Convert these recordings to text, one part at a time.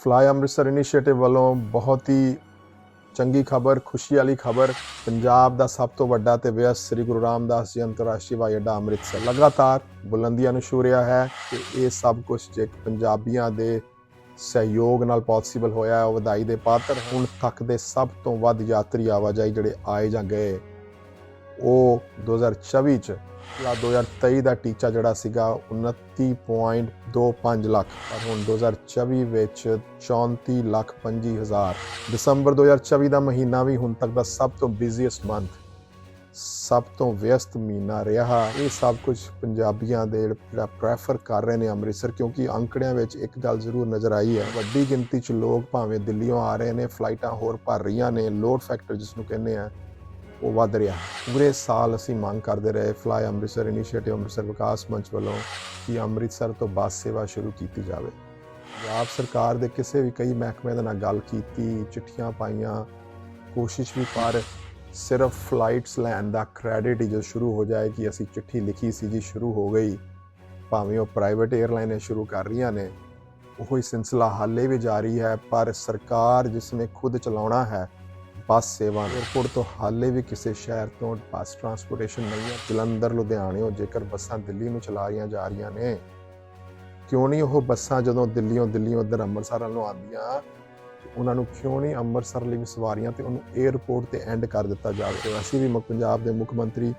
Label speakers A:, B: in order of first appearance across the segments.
A: Fly Amritsar initiative ਵੱਲੋਂ ਬਹੁਤ ਹੀ ਚੰਗੀ ਖਬਰ, ਖੁਸ਼ੀ ਵਾਲੀ ਖਬਰ, ਪੰਜਾਬ ਦਾ ਸਭ ਤੋਂ ਵੱਡਾ ਤੇ ਵਿਅਸਤ ਸ੍ਰੀ ਗੁਰੂ ਰਾਮਦਾਸ ਜੀ ਅੰਤਰਰਾਸ਼ਟਰੀ ਹਵਾਈ ਅੱਡਾ ਅੰਮ੍ਰਿਤਸਰ। ਲਗਾਤਾਰ ਬੁਲੰਦੀਆਂ ਨੂੰ ਛੂ ਰਿਹਾ ਹੈ ਕਿ ਇਹ ਸਭ ਕੁਝ ਜੇ ਪੰਜਾਬੀਆਂ ਦੇ ਸਹਿਯੋਗ ਨਾਲ ਪੋਸੀਬਲ ਹੋਇਆ ਹੈ, ਉਹ ਵਧਾਈ ਦੇ ਪਾਤਰ ਹੁਣ ਤੱਕ ਦੇ ਸਭ ਤੋਂ ਵੱਧ ਯਾਤਰੀ ਆਵਾਜਾਈ ਜਿਹੜੇ ਆਏ ਜਾਂ ਗਏ, ਉਹ 2024 ਚ ਲਾ 2023 ਦਾ ਟੀਚਾ ਜਿਹੜਾ ਸੀਗਾ 29.25 ਲੱਖ, ਪਰ ਹੁਣ 2024 ਵਿੱਚ 34 ਲੱਖ 25 ਹਜ਼ਾਰ। ਦਸੰਬਰ 2024 ਦਾ ਮਹੀਨਾ ਵੀ ਹੁਣ ਤੱਕ ਦਾ ਸਭ ਤੋਂ ਬਿਜ਼ੀਐਸਟ ਮੰਥ ਸਭ ਤੋਂ ਵਿਅਸਤ ਮਹੀਨਾ ਰਿਹਾ। ਇਹ ਸਭ ਕੁਝ ਪੰਜਾਬੀਆਂ ਦੇ ਜਿਹੜਾ ਪ੍ਰੈਫਰ ਕਰ ਰਹੇ ਨੇ ਅੰਮ੍ਰਿਤਸਰ, ਕਿਉਂਕਿ ਅੰਕੜਿਆਂ ਵਿੱਚ ਇੱਕ ਗੱਲ ਜ਼ਰੂਰ ਨਜ਼ਰ ਆਈ ਹੈ। ਵੱਡੀ ਗਿਣਤੀ 'ਚ ਲੋਕ ਭਾਵੇਂ ਦਿੱਲੀੋਂ ਆ ਰਹੇ ਨੇ ਫਲਾਈਟਾਂ ਹੋਰ ਭਰ ਰਹੀਆਂ ਨੇ ਲੋਡ ਫੈਕਟਰ ਜਿਸ ਨੂੰ ਕਹਿੰਦੇ ਆ ਉਹ ਵੱਧ ਰਿਹਾ। ਪੂਰੇ ਸਾਲ ਅਸੀਂ ਮੰਗ ਕਰਦੇ ਰਹੇ ਫਲਾਈ ਅੰਮ੍ਰਿਤਸਰ ਇਨੀਸ਼ੀਏਟਿਵ ਅੰਮ੍ਰਿਤਸਰ ਵਿਕਾਸ ਮੰਚ ਵੱਲੋਂ ਕਿ ਅੰਮ੍ਰਿਤਸਰ ਤੋਂ ਬੱਸ ਸੇਵਾ ਸ਼ੁਰੂ ਕੀਤੀ ਜਾਵੇ। ਪੰਜਾਬ ਸਰਕਾਰ ਦੇ ਕਿਸੇ ਵੀ ਕਈ ਮਹਿਕਮੇ ਦੇ ਨਾਲ ਗੱਲ ਕੀਤੀ, ਚਿੱਠੀਆਂ ਪਾਈਆਂ, ਕੋਸ਼ਿਸ਼ ਵੀ, ਪਰ ਸਿਰਫ ਫਲਾਈਟਸ ਲੈਣ ਦਾ ਕ੍ਰੈਡਿਟ ਹੀ ਜੋ ਸ਼ੁਰੂ ਹੋ ਜਾਏ ਕਿ ਅਸੀਂ ਚਿੱਠੀ ਲਿਖੀ ਸੀ ਜੀ, ਸ਼ੁਰੂ ਹੋ ਗਈ। ਭਾਵੇਂ ਉਹ ਪ੍ਰਾਈਵੇਟ 에ਅਰਲਾਈਨਾਂ ਸ਼ੁਰੂ ਕਰ ਰਹੀਆਂ ਨੇ, ਉਹੀ ਸਿਲਸਿਲਾ ਹਾਲੇ ਵੀ ਜਾਰੀ ਹੈ, ਪਰ ਸਰਕਾਰ ਜਿਸ ਨੇ ਖੁਦ ਚਲਾਉਣਾ ਹੈ ਬੱਸ ਸੇਵਾ 에ਅਰਪੋਰਟ ਤੋਂ ਹਾਲੇ ਵੀ ਕਿਸੇ ਸ਼ਹਿਰ ਤੋਂ ਬੱਸ ਟਰਾਂਸਪੋਰਟੇਸ਼ਨ ਨਹੀਂ ਹੈ। ਜਲੰਧਰ ਲੁਧਿਆਣਿਓਂ ਜੇਕਰ ਬੱਸਾਂ ਦਿੱਲੀ ਨੂੰ ਚਲਾ ਰਹੀਆਂ ਜਾ ਰਹੀਆਂ ਨੇ, ਕਿਉਂ ਨਹੀਂ ਉਹ ਬੱਸਾਂ ਜਦੋਂ ਦਿੱਲੀੋਂ ਦਿੱਲੀੋਂ ਉਧਰ ਅੰਮ੍ਰਿਤਸਰ ਵੱਲੋਂ ਆਉਂਦੀਆਂ, ਉਹਨਾਂ ਨੂੰ ਕਿਉਂ ਨਹੀਂ ਅੰਮ੍ਰਿਤਸਰ ਲਈ ਵੀ ਸਵਾਰੀਆਂ ਤੇ ਉਹਨੂੰ 에ਅਰਪੋਰਟ ਤੇ ਐਂਡ ਕਰ ਦਿੱਤਾ ਜਾਵੇ? ਅਸੀਂ ਵੀ ਮੁੱਖ ਪੰਜਾਬ ਦੇ ਮੁੱਖ ਮੰਤਰੀ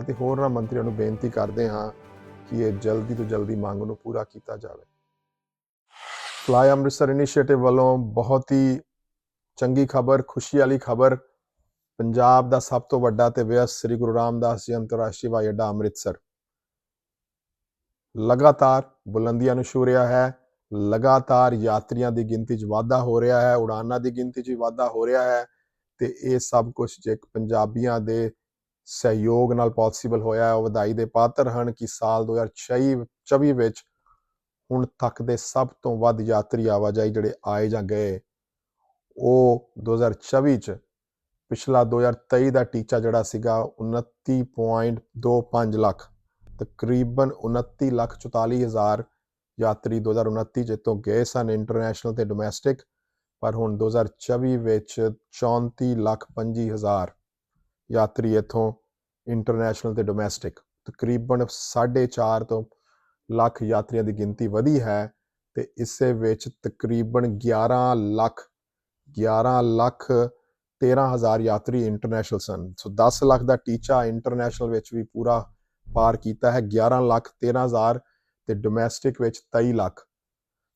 A: ਅਤੇ ਹੋਰਨਾਂ ਮੰਤਰੀਆਂ ਨੂੰ ਬੇਨਤੀ ਕਰਦੇ ਹਾਂ ਕਿ ਇਹ ਜਲਦੀ ਤੋਂ ਜਲਦੀ ਮੰਗ ਨੂੰ ਪੂਰਾ ਕੀਤਾ ਜਾਵੇ। ਫਲਾਈ ਅੰਮ੍ਰਿਤਸਰ ਇਨੀਸ਼ੀਏਟਿਵ ਵੱਲੋਂ ਬਹੁਤ ਹੀ ਚੰਗੀ ਖਬਰ, ਖੁਸ਼ੀ ਵਾਲੀ ਖਬਰ, ਪੰਜਾਬ ਦਾ ਸਭ ਤੋਂ ਵੱਡਾ ਤੇ ਵਿਅਸ ਸ੍ਰੀ ਗੁਰੂ ਰਾਮਦਾਸ ਜੀ ਅੰਤਰਰਾਸ਼ਟਰੀ ਹਵਾਈ ਅੱਡਾ ਅੰਮ੍ਰਿਤਸਰ। ਲਗਾਤਾਰ ਬੁਲੰਦੀਆਂ ਨੂੰ ਛੂ ਰਿਹਾ ਹੈ, ਲਗਾਤਾਰ ਯਾਤਰੀਆਂ ਦੀ ਗਿਣਤੀ 'ਚ ਵਾਧਾ ਹੋ ਰਿਹਾ ਹੈ ਉਡਾਨਾਂ ਦੀ ਗਿਣਤੀ 'ਚ ਵਾਧਾ ਹੋ ਰਿਹਾ ਹੈ ਤੇ ਇਹ ਸਭ ਕੁਝ ਜੇ ਪੰਜਾਬੀਆਂ ਦੇ ਸਹਿਯੋਗ ਨਾਲ ਪੋਸੀਬਲ ਹੋਇਆ ਹੈ ਵਧਾਈ ਦੇ ਪਾਤਰ ਹਨ ਕਿ ਸਾਲ 2024 ਵਿੱਚ ਹੁਣ ਤੱਕ ਦੇ ਸਭ ਤੋਂ ਵੱਧ ਯਾਤਰੀ ਆਵਾਜਾਈ ਜਿਹੜੇ ਆਏ ਜਾਂ ਗਏ। ਉਹ 2024 ਚ ਪਿਛਲਾ 2023 ਦਾ ਟੀਚਾ ਜਿਹੜਾ ਸੀਗਾ 29.25 ਲੱਖ, ਤਕਰੀਬਨ 29 ਲੱਖ 44 ਹਜ਼ਾਰ ਯਾਤਰੀ 2029 ਚ ਤੋਂ ਗਏ ਸਨ ਇੰਟਰਨੈਸ਼ਨਲ ਤੇ ਡੋਮੈਸਟਿਕ ਪਰ ਹੁਣ 2024 ਵਿੱਚ 34 ਲੱਖ 25 ਹਜ਼ਾਰ ਯਾਤਰੀ ਇਥੋਂ ਇੰਟਰਨੈਸ਼ਨਲ ਤੇ ਡੋਮੈਸਟਿਕ ਤਕਰੀਬਨ 4.5 ਤੋਂ ਲੱਖ ਯਾਤਰੀਆਂ ਦੀ ਗਿਣਤੀ ਵਧੀ ਹੈ ਤੇ ਇਸੇ ਵਿੱਚ ਤਕਰੀਬਨ 11 ਲੱਖ 11 ਲੱਖ 13 ਹਜ਼ਾਰ ਯਾਤਰੀ ਇੰਟਰਨੈਸ਼ਨਲ ਸਨ। ਸੋ 10 ਲੱਖ ਦਾ ਟੀਚਾ ਇੰਟਰਨੈਸ਼ਨਲ ਵਿੱਚ ਵੀ ਪੂਰਾ ਪਾਰ ਕੀਤਾ ਹੈ। 11 ਲੱਖ 13 ਹਜ਼ਾਰ ਤੇ ਡੋਮੈਸਟਿਕ ਵਿੱਚ 23 ਲੱਖ।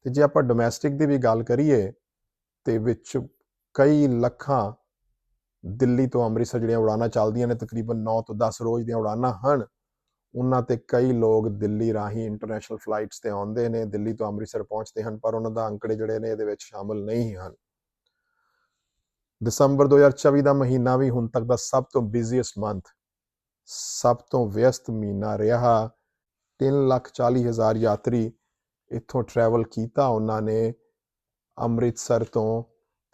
A: ਤੇ ਜੇ ਆਪਾਂ ਡੋਮੈਸਟਿਕ ਦੀ ਵੀ ਗੱਲ ਕਰੀਏ, ਤੇ ਵਿੱਚ ਕਈ ਲੱਖਾਂ ਦਿੱਲੀ ਤੋਂ ਅੰਮ੍ਰਿਤਸਰ ਜਿਹੜੀਆਂ ਉਡਾਨਾਂ ਚੱਲਦੀਆਂ ਨੇ, ਤਕਰੀਬਨ 9 ਤੋਂ 10 ਰੋਜ਼ ਦੀਆਂ ਉਡਾਨਾਂ ਹਨ, ਉਹਨਾਂ ਤੇ ਕਈ ਲੋਕ ਦਿੱਲੀ ਰਾਹੀਂ ਇੰਟਰਨੈਸ਼ਨਲ ਫਲਾਈਟਸ ਤੇ ਆਉਂਦੇ ਨੇ, ਦਿੱਲੀ ਤੋਂ ਅੰਮ੍ਰਿਤਸਰ ਪਹੁੰਚਦੇ ਹਨ, ਪਰ ਉਹਨਾਂ ਦਾ ਅੰਕੜੇ ਜਿਹੜੇ ਨੇ, ਇਹਦੇ ਵਿੱਚ ਸ਼ਾਮਲ ਨਹੀਂ ਹਨ। ਦਸੰਬਰ 2024 ਦਾ ਮਹੀਨਾ ਵੀ ਹੁਣ ਤੱਕ ਦਾ ਸਭ ਤੋਂ ਬਿਜ਼ੀਐਸਟ ਮੰਥ ਸਭ ਤੋਂ ਵਿਅਸਤ ਮਹੀਨਾ ਰਿਹਾ। 340000 ਯਾਤਰੀ ਇੱਥੋਂ ਟਰੈਵਲ ਕੀਤਾ ਉਹਨਾਂ ਨੇ ਅੰਮ੍ਰਿਤਸਰ ਤੋਂ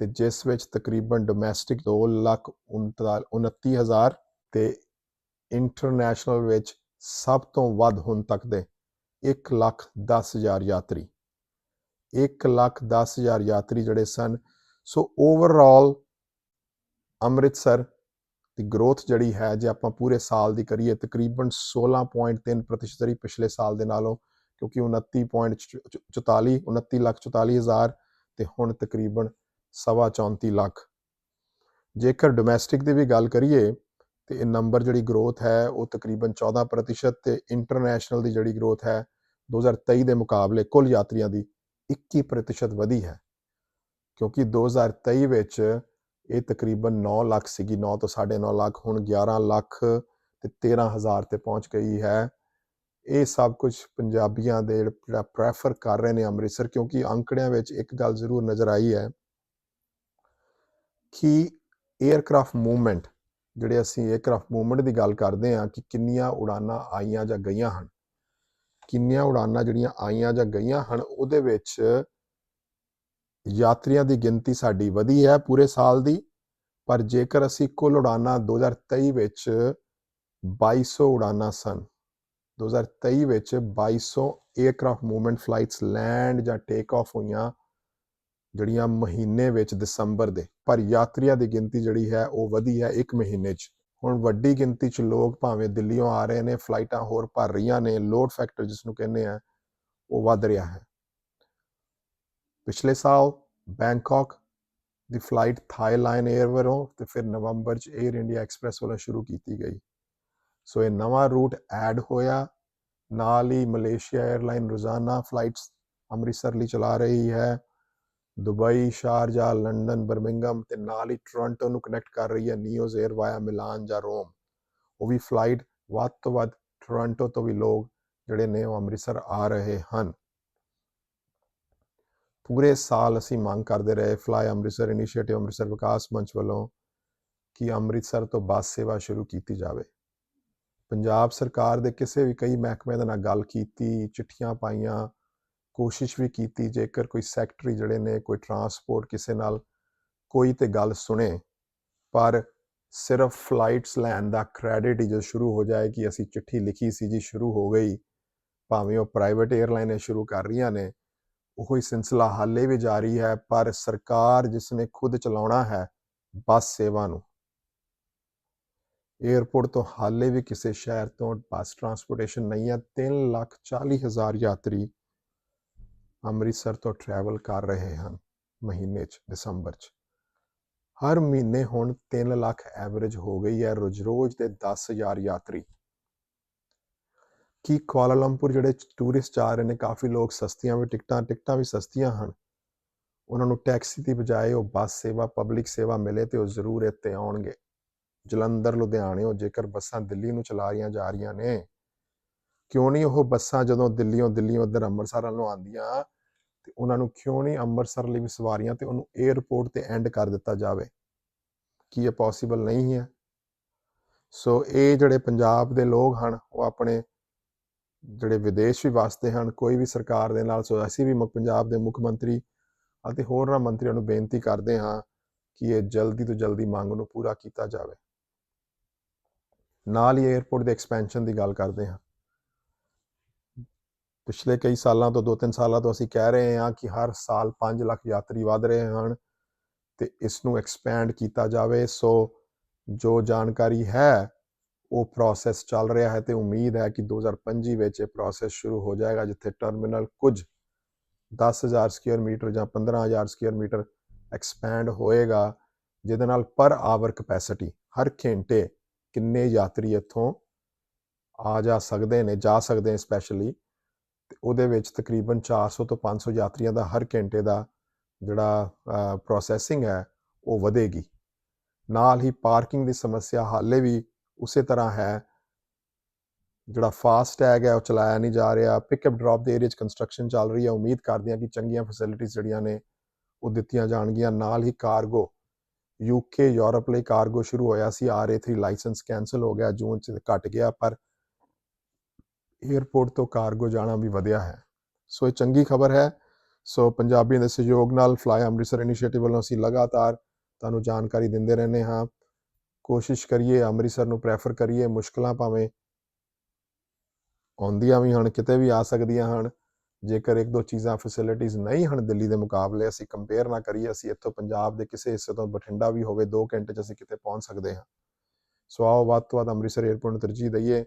A: ਤੇ ਜਿਸ ਵਿੱਚ ਤਕਰੀਬਨ ਡੋਮੈਸਟਿਕ 229000 ਤੇ ਇੰਟਰਨੈਸ਼ਨਲ ਵਿੱਚ ਸਭ ਤੋਂ ਵੱਧ ਹੁਣ ਤੱਕ ਦੇ 1 ਲੱਖ 10000 ਯਾਤਰੀ। 1 ਲੱਖ 10000 ਯਾਤਰੀ ਜਿਹੜੇ ਸਨ, ਸੋ ਓਵਰਆਲ ਅੰਮ੍ਰਿਤਸਰ ਦੀ ਗਰੋਥ ਜਿਹੜੀ ਹੈ, ਜੇ ਆਪਾਂ ਪੂਰੇ ਸਾਲ ਦੀ ਕਰੀਏ, ਤਕਰੀਬਨ 16.3% ਰਹੀ ਪਿਛਲੇ ਸਾਲ ਦੇ ਨਾਲੋਂ, ਕਿਉਂਕਿ 29.44 29 ਲੱਖ 44 ਹਜ਼ਾਰ ਤੇ ਹੁਣ ਤਕਰੀਬਨ ਸਵਾ 34 ਲੱਖ। ਜੇਕਰ ਡੋਮੈਸਟਿਕ ਦੀ ਵੀ ਗੱਲ ਕਰੀਏ, ਤੇ ਇਹ ਨੰਬਰ ਜਿਹੜੀ ਗਰੋਥ ਹੈ, ਉਹ ਤਕਰੀਬਨ 14% ਤੇ ਇੰਟਰਨੈਸ਼ਨਲ ਦੀ ਜਿਹੜੀ ਗਰੋਥ ਹੈ 2023 ਦੇ ਮੁਕਾਬਲੇ ਕੁੱਲ ਯਾਤਰੀਆਂ ਦੀ 21% ਵਧੀ ਹੈ। ਕਿਉਂਕਿ 2023 ਵਿੱਚ ਇਹ ਤਕਰੀਬਨ 9 ਲੱਖ ਸੀਗੀ 9 ਤੋਂ 9.5 ਲੱਖ, ਹੁਣ 11 ਲੱਖ ਤੇ 13 ਹਜ਼ਾਰ ਤੇ ਪਹੁੰਚ ਗਈ ਹੈ। ਇਹ ਸਭ ਕੁਝ ਪੰਜਾਬੀਆਂ ਦੇ ਜਿਹੜਾ ਪ੍ਰੈਫਰ ਕਰ ਰਹੇ ਨੇ ਅੰਮ੍ਰਿਤਸਰ, ਕਿਉਂਕਿ ਅੰਕੜਿਆਂ ਵਿੱਚ ਇੱਕ ਗੱਲ ਜ਼ਰੂਰ ਨਜ਼ਰ ਆਈ ਹੈ ਕਿ 에ਅਰਕ੍ਰਾਫਟ ਮੂਵਮੈਂਟ ਜਿਹੜੇ ਅਸੀਂ 에ਅਰਕ੍ਰਾਫਟ ਮੂਵਮੈਂਟ ਦੀ ਗੱਲ ਕਰਦੇ ਹਾਂ ਕਿ ਕਿੰਨੀਆਂ ਉਡਾਨਾਂ ਆਈਆਂ ਜਾਂ ਗਈਆਂ ਹਨ। ਕਿੰਨੀਆਂ ਉਡਾਨਾਂ ਜਿਹੜੀਆਂ ਆਈਆਂ ਜਾਂ ਗਈਆਂ ਹਨ, ਉਹਦੇ ਵਿੱਚ ਯਾਤਰੀਆਂ ਦੀ ਗਿਣਤੀ ਸਾਡੀ ਵਧੀ ਹੈ ਪੂਰੇ ਸਾਲ ਦੀ, ਪਰ ਜੇਕਰ ਅਸੀਂ ਕੁੱਲ ਉਡਾਨਾਂ 2023 ਵਿੱਚ 2200 ਉਡਾਨਾਂ ਸਨ 2023 ਵਿੱਚ 2200 에ਅਰਕ੍ਰਾਫਟ ਮੂਵਮੈਂਟ ਫਲਾਈਟਸ ਲੈਂਡ ਜਾਂ ਟੇਕ ਆਫ ਹੋਈਆਂ ਜਿਹੜੀਆਂ ਮਹੀਨੇ ਵਿੱਚ ਦਸੰਬਰ ਦੇ, ਪਰ ਯਾਤਰੀਆਂ ਦੀ ਗਿਣਤੀ ਜਿਹੜੀ ਹੈ ਉਹ ਵਧੀ ਹੈ ਇੱਕ ਮਹੀਨੇ 'ਚ। ਹੁਣ ਵੱਡੀ ਗਿਣਤੀ 'ਚ ਲੋਕ ਭਾਵੇਂ ਦਿੱਲੀੋਂ ਆ ਰਹੇ ਨੇ ਫਲਾਈਟਾਂ ਹੋਰ ਭਰ ਰਹੀਆਂ ਨੇ ਲੋਡ ਫੈਕਟਰ ਜਿਸ ਨੂੰ ਕਹਿੰਦੇ ਆ, ਉਹ ਵੱਧ ਰਿਹਾ ਹੈ। ਪਿਛਲੇ ਸਾਲ ਬੈਂਕਾਕ ਦੀ ਫਲਾਈਟ ਥਾਈ ਲਾਈਨ 에ਅਰ ਵੱਲੋਂ ਤੇ ਫਿਰ ਨਵੰਬਰ 'ਚ 에ਅਰ ਇੰਡੀਆ ਐਕਸਪ੍ਰੈਸ ਵੱਲੋਂ ਸ਼ੁਰੂ ਕੀਤੀ ਗਈ। ਸੋ ਇਹ ਨਵਾਂ ਰੂਟ ਐਡ ਹੋਇਆ। ਨਾਲ ਹੀ ਮਲੇਸ਼ੀਆ 에ਅਰਲਾਈਨ ਰੋਜ਼ਾਨਾ ਫਲਾਈਟਸ ਅੰਮ੍ਰਿਤਸਰ ਲਈ ਚਲਾ ਰਹੀ ਹੈ। ਦੁਬਈ ਸ਼ਾਰਜਾ ਲੰਡਨ ਬਰਮਿੰਗਮ ਤੇ ਨਾਲ ਹੀ ਟੋਰਾਂਟੋ ਨੂੰ ਕਨੈਕਟ ਕਰ ਰਹੀ ਹੈ ਨੀਓਜ਼ 에ਅਰ ਵਾਇਆ ਮਿਲਾਨ ਜਾਂ ਰੋਮ। ਉਹ ਵੀ ਫਲਾਈਟ ਵੱਧ ਤੋਂ ਵੱਧ ਟੋਰਾਂਟੋ ਤੋਂ ਵੀ ਲੋਕ ਜਿਹੜੇ ਨੇ ਉਹ ਅੰਮ੍ਰਿਤਸਰ ਆ ਰਹੇ ਹਨ। ਪੂਰੇ ਸਾਲ ਅਸੀਂ ਮੰਗ ਕਰਦੇ ਰਹੇ ਫਲਾਈ ਅੰਮ੍ਰਿਤਸਰ ਇਨੀਸ਼ੀਏਟਿਵ ਅੰਮ੍ਰਿਤਸਰ ਵਿਕਾਸ ਮੰਚ ਵੱਲੋਂ ਕਿ ਅੰਮ੍ਰਿਤਸਰ ਤੋਂ ਬੱਸ ਸੇਵਾ ਸ਼ੁਰੂ ਕੀਤੀ ਜਾਵੇ। ਪੰਜਾਬ ਸਰਕਾਰ ਦੇ ਕਿਸੇ ਵੀ ਕਈ ਮਹਿਕਮੇ ਦੇ ਨਾਲ ਗੱਲ ਕੀਤੀ, ਚਿੱਠੀਆਂ ਪਾਈਆਂ, ਕੋਸ਼ਿਸ਼ ਵੀ ਕੀਤੀ, ਜੇਕਰ ਕੋਈ ਸੈਕਟਰੀ ਜਿਹੜੇ ਨੇ, ਕੋਈ ਟਰਾਂਸਪੋਰਟ ਕਿਸੇ ਨਾਲ ਕੋਈ ਤੇ ਗੱਲ ਸੁਣੇ, ਪਰ ਸਿਰਫ ਫਲਾਈਟਸ ਲੈਣ ਦਾ ਕ੍ਰੈਡਿਟ ਹੀ ਜੋ ਸ਼ੁਰੂ ਹੋ ਜਾਏ ਕਿ ਅਸੀਂ ਚਿੱਠੀ ਲਿਖੀ ਸੀ ਜੀ, ਸ਼ੁਰੂ ਹੋ ਗਈ, ਭਾਵੇਂ ਉਹ ਪ੍ਰਾਈਵੇਟ 에ਅਰਲਾਈਨਾਂ ਸ਼ੁਰੂ ਕਰ ਰਹੀਆਂ ਨੇ ਉਹੀ ਸਿਲਸਿਲਾ ਹਾਲੇ ਵੀ ਜਾਰੀ ਹੈ, ਪਰ ਸਰਕਾਰ ਜਿਸ ਨੇ ਖੁਦ ਚਲਾਉਣਾ ਹੈ ਬੱਸ ਸੇਵਾ ਨੂੰ। 에ਅਰਪੋਰਟ ਤੋਂ ਹਾਲੇ ਵੀ ਕਿਸੇ ਸ਼ਹਿਰ ਤੋਂ ਬੱਸ ਟਰਾਂਸਪੋਰਟੇਸ਼ਨ ਨਹੀਂ ਹੈ। 3 ਲੱਖ 40 ਹਜ਼ਾਰ ਯਾਤਰੀ ਅੰਮ੍ਰਿਤਸਰ ਤੋਂ ਟਰੈਵਲ ਕਰ ਰਹੇ ਹਨ ਮਹੀਨੇ 'ਚ, ਦਸੰਬਰ 'ਚ। ਹਰ ਮਹੀਨੇ ਹੁਣ 3 ਲੱਖ ਐਵਰੇਜ ਹੋ ਗਈ ਹੈ। ਰੋਜ਼-ਰੋਜ਼ ਦੇ 10000 ਯਾਤਰੀ। ਕੀ ਕੁਆਲਾਲੰਪੁਰ ਜਿਹੜੇ ਟੂਰਿਸਟ ਆ ਰਹੇ ਨੇ, ਕਾਫੀ ਲੋਕ ਸਸਤੀਆਂ ਵੀ, ਟਿਕਟਾਂ ਟਿਕਟਾਂ ਵੀ ਸਸਤੀਆਂ ਹਨ। ਉਹਨਾਂ ਨੂੰ ਟੈਕਸੀ ਦੀ ਬਜਾਏ ਉਹ ਬੱਸ ਸੇਵਾ ਪਬਲਿਕ ਸੇਵਾ ਮਿਲੇ ਤੇ ਉਹ ਜ਼ਰੂਰ ਇੱਥੇ ਆਉਣਗੇ। ਜਲੰਧਰ, ਲੁਧਿਆਣੇ ਲੁਧਿਆਣਿਓਂ ਜੇਕਰ ਬੱਸਾਂ ਦਿੱਲੀ ਨੂੰ ਚਲਾ ਰਹੀਆਂ ਜਾ ਰਹੀਆਂ ਨੇ, ਕਿਉਂ ਨਹੀਂ ਉਹ ਬੱਸਾਂ ਜਦੋਂ ਦਿੱਲੀੋਂ ਦਿੱਲੀੋਂ ਉਧਰ ਅੰਮ੍ਰਿਤਸਰ ਵੱਲੋਂ ਆਉਂਦੀਆਂ, ਤੇ ਉਹਨਾਂ ਨੂੰ ਕਿਉਂ ਨਹੀਂ ਅੰਮ੍ਰਿਤਸਰ ਲਈ ਵੀ ਸਵਾਰੀਆਂ ਤੇ ਉਹਨੂੰ 에ਅਰਪੋਰਟ ਤੇ ਐਂਡ ਕਰ ਦਿੱਤਾ ਜਾਵੇ? ਕੀ ਇਹ ਪੋਸੀਬਲ ਨਹੀਂ ਹੈ? ਸੋ ਇਹ ਜਿਹੜੇ ਪੰਜਾਬ ਦੇ ਲੋਕ ਹਨ, ਉਹ ਆਪਣੇ ਜਿਹੜੇ ਵਿਦੇਸ਼ ਵੀ ਵਾਸਤੇ ਹਨ, ਕੋਈ ਵੀ ਸਰਕਾਰ ਦੇ ਨਾਲ, ਸੋ ਅਸੀਂ ਵੀ ਮੁੱਖ ਪੰਜਾਬ ਦੇ ਮੁੱਖ ਮੰਤਰੀ ਅਤੇ ਹੋਰਨਾਂ ਮੰਤਰੀਆਂ ਨੂੰ ਬੇਨਤੀ ਕਰਦੇ ਹਾਂ ਕਿ ਇਹ ਜਲਦੀ ਤੋਂ ਜਲਦੀ ਮੰਗ ਨੂੰ ਪੂਰਾ ਕੀਤਾ ਜਾਵੇ। ਨਾਲ ਹੀ 에ਅਰਪੋਰਟ ਦੇ ਐਕਸਪੈਂਸ਼ਨ ਦੀ ਗੱਲ ਕਰਦੇ ਹਾਂ। ਪਿਛਲੇ ਕਈ ਸਾਲਾਂ ਤੋਂ 2-3 ਸਾਲਾਂ ਤੋਂ ਅਸੀਂ ਕਹਿ ਰਹੇ ਹਾਂ ਕਿ ਹਰ ਸਾਲ 5 ਲੱਖ ਯਾਤਰੀ ਵਧ ਰਹੇ ਹਨ ਤੇ ਇਸ ਨੂੰ ਐਕਸਪੈਂਡ ਕੀਤਾ ਜਾਵੇ। ਸੋ ਜੋ ਜਾਣਕਾਰੀ ਹੈ ਉਹ ਪ੍ਰੋਸੈਸ ਚੱਲ ਰਿਹਾ ਹੈ ਤੇ ਉਮੀਦ ਹੈ ਕਿ 2025 ਵਿੱਚ ਇਹ ਪ੍ਰੋਸੈਸ ਸ਼ੁਰੂ ਹੋ ਜਾਏਗਾ, ਜਿੱਥੇ ਟਰਮੀਨਲ ਕੁਝ 10000 ਸਕੁਅਰ ਮੀਟਰ ਜਾਂ 15000 ਸਕੁਅਰ ਮੀਟਰ ਐਕਸਪੈਂਡ ਹੋਏਗਾ, ਜਿਹਦੇ ਨਾਲ ਪਰ ਆਵਰ ਕਪੈਸਿਟੀ ਹਰ ਘੰਟੇ ਕਿੰਨੇ ਯਾਤਰੀ ਇੱਥੋਂ ਆ ਜਾ ਸਕਦੇ ਨੇ, ਜਾ ਸਕਦੇ ਨੇ ਸਪੈਸ਼ਲੀ ਤੇ ਉਹਦੇ ਵਿੱਚ ਤਕਰੀਬਨ 400 ਤੋਂ 500 ਯਾਤਰੀਆਂ ਦਾ ਹਰ ਘੰਟੇ ਦਾ ਜਿਹੜਾ ਪ੍ਰੋਸੈਸਿੰਗ ਹੈ, ਉਹ ਵਧੇਗੀ। ਨਾਲ ਹੀ ਪਾਰਕਿੰਗ ਦੀ ਸਮੱਸਿਆ ਹਾਲੇ ਵੀ ਉਸੇ ਤਰ੍ਹਾਂ ਹੈ। ਜਿਹੜਾ ਫਾਸਟ ਟੈਗ ਹੈ, ਉਹ ਚਲਾਇਆ ਨਹੀਂ ਜਾ ਰਿਹਾ। ਪਿਕਅਪ ਡ੍ਰੌਪ ਦੇ ਏਰੀਆ 'ਚ ਕੰਸਟਰਕਸ਼ਨ ਚੱਲ ਰਹੀ ਹੈ। ਉਮੀਦ ਕਰਦੇ ਹਾਂ ਕਿ ਚੰਗੀਆਂ ਫੈਸਿਲਿਟੀਆਂ ਜਿਹੜੀਆਂ ਨੇ, ਉਹ ਦਿੱਤੀਆਂ ਜਾਣਗੀਆਂ। ਨਾਲ ਹੀ ਕਾਰਗੋ ਯੂਕੇ ਯੂਰਪ ਲਈ ਕਾਰਗੋ ਸ਼ੁਰੂ ਹੋਇਆ ਸੀ। ਆਰਏ3 ਲਾਇਸੈਂਸ ਕੈਨਸਲ ਹੋ ਗਿਆ। ਜੂਨ 'ਚ ਘਟ ਗਿਆ, ਪਰ 에ਅਰਪੋਰਟ ਤੋਂ ਕਾਰਗੋ ਜਾਣਾ ਵੀ ਵਧਿਆ ਹੈ। ਸੋ ਇਹ ਚੰਗੀ ਖਬਰ ਹੈ। ਸੋ ਪੰਜਾਬੀਆਂ ਦੇ ਸਹਿਯੋਗ ਨਾਲ ਫਲਾਈ ਅੰਮ੍ਰਿਤਸਰ ਇਨੀਸ਼ੀਏਟਿਵ ਵੱਲੋਂ ਅਸੀਂ ਲਗਾਤਾਰ ਤੁਹਾਨੂੰ ਜਾਣਕਾਰੀ ਦਿੰਦੇ ਰਹਿੰਦੇ ਹਾਂ। ਕੋਸ਼ਿਸ਼ ਕਰੀਏ, ਅੰਮ੍ਰਿਤਸਰ ਨੂੰ ਪ੍ਰੈਫਰ ਕਰੀਏ, ਮੁਸ਼ਕਲਾਂ ਭਾਵੇਂ ਆਉਂਦੀਆਂ ਵੀ ਹਨ, ਕਿਤੇ ਵੀ ਆ ਸਕਦੀਆਂ ਹਨ, ਜੇਕਰ ਇੱਕ ਦੋ ਚੀਜ਼ਾਂ ਫੈਸਿਲਿਟੀਆਂ ਨਹੀਂ ਹਨ ਦਿੱਲੀ ਦੇ ਮੁਕਾਬਲੇ, ਅਸੀਂ ਕੰਪੇਅਰ ਨਾ ਕਰੀਏ, ਅਸੀਂ ਇੱਥੋਂ ਪੰਜਾਬ ਦੇ ਕਿਸੇ ਹਿੱਸੇ ਤੋਂ ਬਠਿੰਡਾ ਵੀ ਹੋਵੇ 2 ਘੰਟੇ 'ਚ ਅਸੀਂ ਕਿਤੇ ਪਹੁੰਚ ਸਕਦੇ ਹਾਂ। ਸੋ ਆਓ, ਵੱਧ ਤੋਂ ਵੱਧ ਅੰਮ੍ਰਿਤਸਰ 에ਅਰਪੋਰਟ ਨੂੰ ਤਰਜੀਹ ਦਈਏ,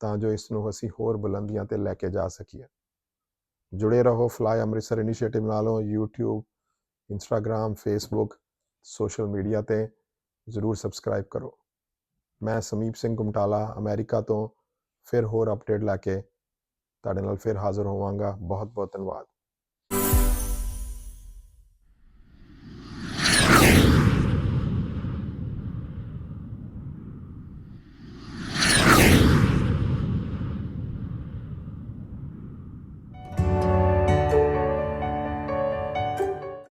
A: ਤਾਂ ਜੋ ਇਸ ਨੂੰ ਅਸੀਂ ਹੋਰ ਬੁਲੰਦੀਆਂ ਤੇ ਲੈ ਕੇ ਜਾ ਸਕੀਏ। ਜੁੜੇ ਰਹੋ ਫਲਾਈ ਅੰਮ੍ਰਿਤਸਰ ਇਨੀਸ਼ੀਏਟਿਵ ਨਾਲੋਂ, YouTube, Instagram, Facebook social media ਤੇ। ਜ਼ਰੂਰ ਸਬਸਕ੍ਰਾਈਬ ਕਰੋ। ਮੈਂ ਸਮੀਪ ਸਿੰਘ ਗੁਮਟਾਲਾ ਅਮਰੀਕਾ ਤੋਂ ਫਿਰ ਹੋਰ ਅਪਡੇਟ ਲੈ ਕੇ ਤੁਹਾਡੇ ਨਾਲ ਫਿਰ ਹਾਜ਼ਰ ਹੋਵਾਂਗਾ। ਬਹੁਤ ਬਹੁਤ ਧੰਨਵਾਦ।